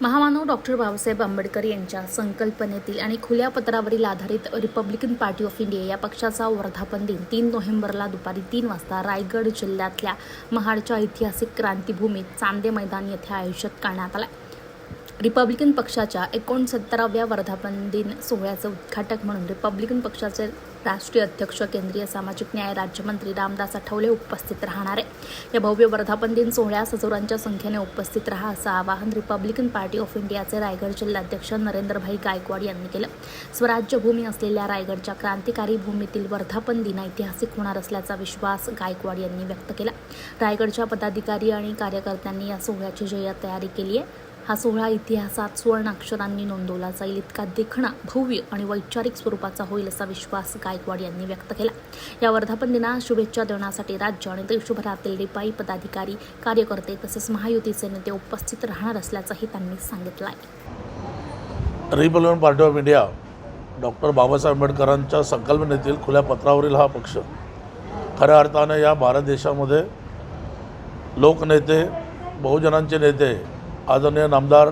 महामानव डॉक्टर बाबासाहेब आंबेडकर यांच्या संकल्पनेतील आणि खुल्या पत्रावरील आधारित रिपब्लिकन पार्टी ऑफ इंडिया या पक्षाचा वर्धापन दिन तीन नोव्हेंबरला दुपारी तीन वाजता रायगड जिल्ह्यातल्या महाडच्या ऐतिहासिक क्रांतीभूमीत चांदे मैदान येथे आयोजित करण्यात आला रिपब्लिकन पक्षाच्या एकोणसत्तराव्या वर्धापन दिन सोहळ्याचं उद्घाटक म्हणून रिपब्लिकन पक्षाचे राष्ट्रीय अध्यक्ष केंद्रीय सामाजिक न्याय राज्यमंत्री रामदास आठवले उपस्थित राहणार आहे या भव्य वर्धापन दिन सोहळ्यास हजारांच्या संख्येने उपस्थित राहा असं आवाहन रिपब्लिकन पार्टी ऑफ इंडियाचे रायगड जिल्हाध्यक्ष नरेंद्रभाई गायकवाड यांनी केलं. स्वराज्य भूमी असलेल्या रायगडच्या क्रांतिकारी भूमीतील वर्धापन दिन ऐतिहासिक होणार असल्याचा विश्वास गायकवाड यांनी व्यक्त केला. रायगडच्या पदाधिकारी आणि कार्यकर्त्यांनी या सोहळ्याची जय्यत तयारी केली आहे. हा सोहळा इतिहासात सुवर्ण अक्षरांनी नोंदवला जाईल. इतका देखणा भव्य आणि वैचारिक स्वरूपाचा होईल असा विश्वास गायकवाड यांनी व्यक्त केला. या वर्धापन दिना शुभेच्छा देण्यासाठी राज्य आणि देशभरातील रिपाई पदाधिकारी कार्यकर्ते तसेच महायुतीचे नेते उपस्थित राहणार असल्याचंही त्यांनी सांगितलं आहे Republican Party of India doctor Babasaheb आंबेडकरांच्या संकल्पनेतील खुल्या पत्रावरील हा पक्ष खऱ्या अर्थानं या भारत देशामध्ये लोकनेते बहुजनांचे नेते आदरणीय नामदार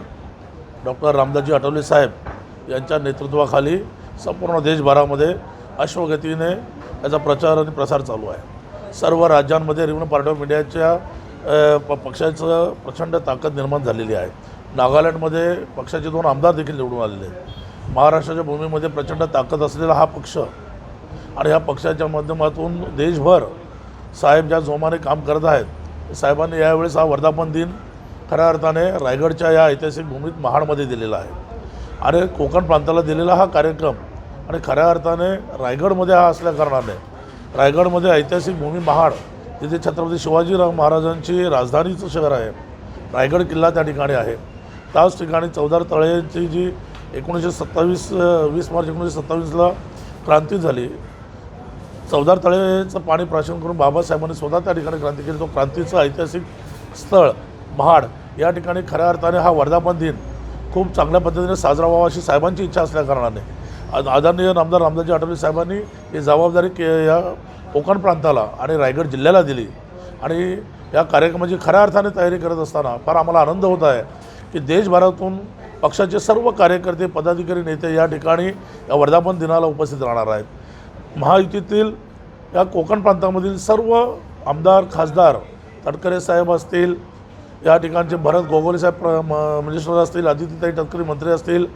डॉक्टर रामदासजी आठवले साहेब यांच्या नेतृत्वाखाली संपूर्ण देशभरामध्ये अश्वगतीने याचा प्रचार आणि प्रसार चालू आहे. सर्व राज्यांमध्ये रिवन पार्टी ऑफ इंडियाच्या प पक्षाचं प्रचंड ताकद निर्माण झालेली आहे. नागालँडमध्ये पक्षाचे दोन आमदार देखील निवडून आलेले आहेत. महाराष्ट्राच्या भूमीमध्ये प्रचंड ताकद असलेला हा पक्ष आणि ह्या पक्षाच्या माध्यमातून देशभर साहेब ज्या जोमाने काम करत आहेत साहेबांनी यावेळेस हा वर्धापन दिन खऱ्या अर्थाने रायगडच्या या ऐतिहासिक भूमीत महाडमध्ये दिलेला आहे. आणि कोकण प्रांताला दिलेला हा कार्यक्रम आणि खऱ्या अर्थाने रायगडमध्ये हा असल्याकारणाने रायगडमध्ये ऐतिहासिक भूमी महाड तिथे छत्रपती शिवाजीराव महाराजांची राजधानीचं शहर आहे रायगड किल्ला त्या ठिकाणी आहे. त्याच ठिकाणी चौदार तळेची जी एकोणीसशे सत्तावीस वीस मार्च एकोणीसशे सत्तावीसला क्रांती झाली चौदार तळेचं पाणी प्राशन करून बाबासाहेबांनी स्वतः त्या ठिकाणी क्रांती केली. तो क्रांतीचं ऐतिहासिक स्थळ महाड या ठिकाणी खऱ्या अर्थाने हा वर्धापन दिन खूप चांगल्या पद्धतीने साजरा व्हावा अशी साहेबांची इच्छा असल्याकारणाने आज आदरणीय आमदार रामदासजी आठवले साहेबांनी ही जबाबदारी के या कोकण प्रांताला आणि रायगड जिल्ह्याला दिली. आणि या कार्यक्रमाची खऱ्या अर्थाने तयारी करत असताना फार आम्हाला आनंद होत आहे की देशभरातून पक्षाचे सर्व कार्यकर्ते पदाधिकारी नेते या ठिकाणी या वर्धापन दिनाला उपस्थित राहणार आहेत. महायुतीतील या कोकण प्रांतामधील सर्व आमदार खासदार तटकरे साहेब असतील या ठिकाणचे भरत गोगोले साहेब प्र म- म्हणजे मिनिस्टर असतील आदित्यताई तटकरे मंत्री असतील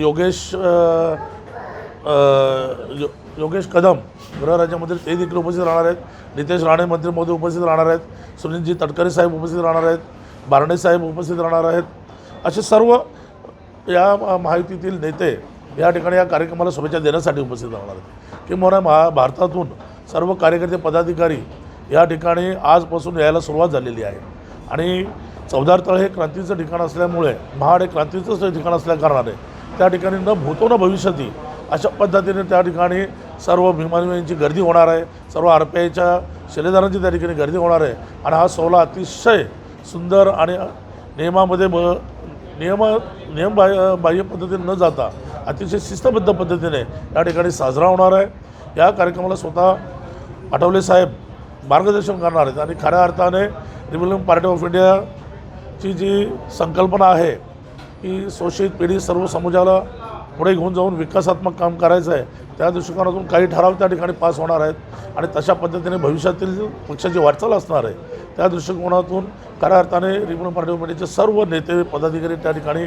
योगेश यो योगेश कदम गृहराज्यमंत्री ते देखील उपस्थित राहणार आहेत. नितेश राणे मंत्री मोदी उपस्थित राहणार आहेत. सुनीलजी तटकरे साहेब उपस्थित राहणार आहेत. बारणे साहेब उपस्थित राहणार आहेत. असे सर्व या माहितीतील नेते या ठिकाणी या कार्यक्रमाला शुभेच्छा देण्यासाठी उपस्थित राहणार आहेत. किंवा महा भारतातून सर्व कार्यकर्ते पदाधिकारी या ठिकाणी आजपासून यायला सुरुवात झालेली आहे. आणि चौदार तळ हे क्रांतीचं ठिकाण असल्यामुळे महाड हे क्रांतीचंच ठिकाण असल्याकारणाने त्या ठिकाणी न भूतो न भविष्यती अशा पद्धतीने त्या ठिकाणी सर्व भीमानवींची गर्दी होणार आहे सर्व आर पी आयच्या शिलेदारांची त्या ठिकाणी गर्दी होणार आहे. आणि हा सोहळा अतिशय सुंदर आणि नियमामध्ये ब नियम नियम बाह्य बाह्य पद्धतीने न जाता अतिशय शिस्तबद्ध पद्धतीने या ठिकाणी साजरा होणार आहे. या कार्यक्रमाला स्वतः आठवले साहेब मार्गदर्शन करणार आहेत आणि खऱ्या अर्थाने रिपब्लिकन पार्टी ऑफ इंडियाची जी संकल्पना आहे की शोषित पिढी सर्व समाजाला पुढे घेऊन जाऊन विकासात्मक काम करायचं आहे. त्या दृष्टिकोनातून काही ठराव त्या ठिकाणी पास होणार आहेत आणि तशा पद्धतीने भविष्यातील पक्षाची वाटचाल असणार आहे. त्या दृष्टिकोनातून खऱ्या अर्थाने रिपब्लिकन पार्टी ऑफ इंडियाचे सर्व नेते पदाधिकारी त्या ठिकाणी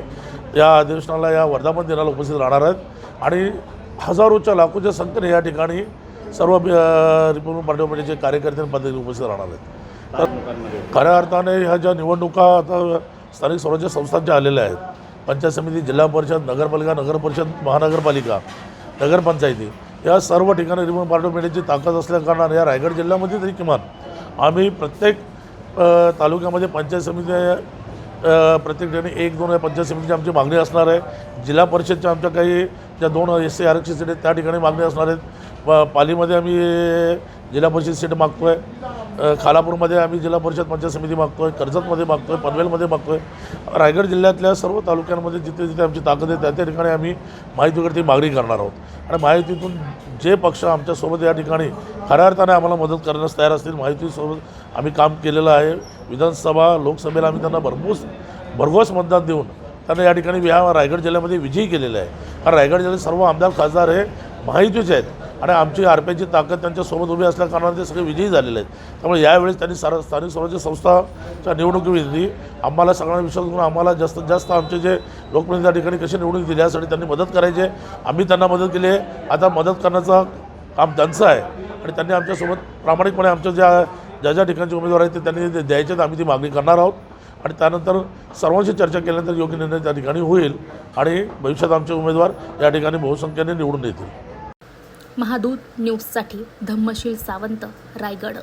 या अधिवेशनाला या वर्धापन दिनाला उपस्थित राहणार आहेत. आणि हजारोच्या लाखोच्या संख्येने या ठिकाणी सर्व रिपब्लिकन पार्टी ऑफ इंडियाचे कार्यकर्ते पदाधिकारी उपस्थित राहणार आहेत. तर खऱ्या अर्थाने ह्या ज्या निवडणुका आता स्थानिक स्वराज्य संस्थांच्या आलेल्या आहेत पंचायत समिती जिल्हा परिषद नगरपालिका नगर परिषद महानगरपालिका नगरपंचायती या सर्व ठिकाणी रिमोट पार्टी मिळण्याची ताकद असल्याकारणाने या रायगड जिल्ह्यामध्ये तरी किमान आम्ही प्रत्येक तालुक्यामध्ये पंचायत समिती प्रत्येक ठिकाणी एक दोन या पंचायत समितीची आमची मागणी असणार आहे. जिल्हा परिषदच्या आमच्या काही ज्या दोन एस सी आरक्षित सीट आहेत त्या ठिकाणी मागणी असणार आहेत. पालीमध्ये आम्ही जिल्हा परिषद सीट मागतो आहे खालापूरमध्ये आम्ही जिल्हा परिषद पंचायत समिती मागतो आहे कर्जतमध्ये मागतो आहे पनवेलमध्ये मागतो आहे रायगड जिल्ह्यातल्या सर्व तालुक्यांमध्ये जिथे जिथे आमची ताकद आहे त्या त्या ठिकाणी आम्ही माहितीवरती मागणी करणार आहोत. आणि माहितीतून जे पक्ष आमच्यासोबत या ठिकाणी खऱ्या अर्थाने आम्हाला मदत करण्यास तयार असतील माहितीसोबत आम्ही काम केलेलं आहे. विधानसभा लोकसभेला आम्ही त्यांना भरपूर भरघोस मतदान देऊन त्यांना या ठिकाणी या रायगड जिल्ह्यामध्ये विजयी केलेला आहे. कारण रायगड जिल्ह्यात सर्व आमदार खासदार हे माहितीचे आहेत. आणि आमची आर पी आयची ताकद त्यांच्यासोबत उभी असल्याकारणाने ते सगळे विजयी झालेले आहेत. त्यामुळे यावेळेस त्यांनी सार स्थानिक स्वराज्य संस्थाच्या निवडणुकीमध्ये आम्हाला सगळ्यांना विश्वास करून आम्हाला जास्तीत जास्त आमचे जे लोकप्रतिनिधी त्या ठिकाणी कशी निवडणूक दिली यासाठी त्यांनी मदत करायची आहे. आम्ही त्यांना मदत केली आहे. आता मदत करण्याचं काम त्यांचं आहे. आणि त्यांनी आमच्यासोबत प्रामाणिकपणे आमच्या ज्या ज्या ज्या ठिकाणचे उमेदवार आहेत ते त्यांनी ते द्यायचे आहेत, आम्ही ती मागणी करणार आहोत. आणि त्यानंतर सर्वांशी चर्चा केल्यानंतर योग्य निर्णय त्या ठिकाणी होईल आणि भविष्यात आमचे उमेदवार या ठिकाणी बहुसंख्येने निवडून येतील. महादूत न्यूजसाठी धम्मशील सावंत रायगड.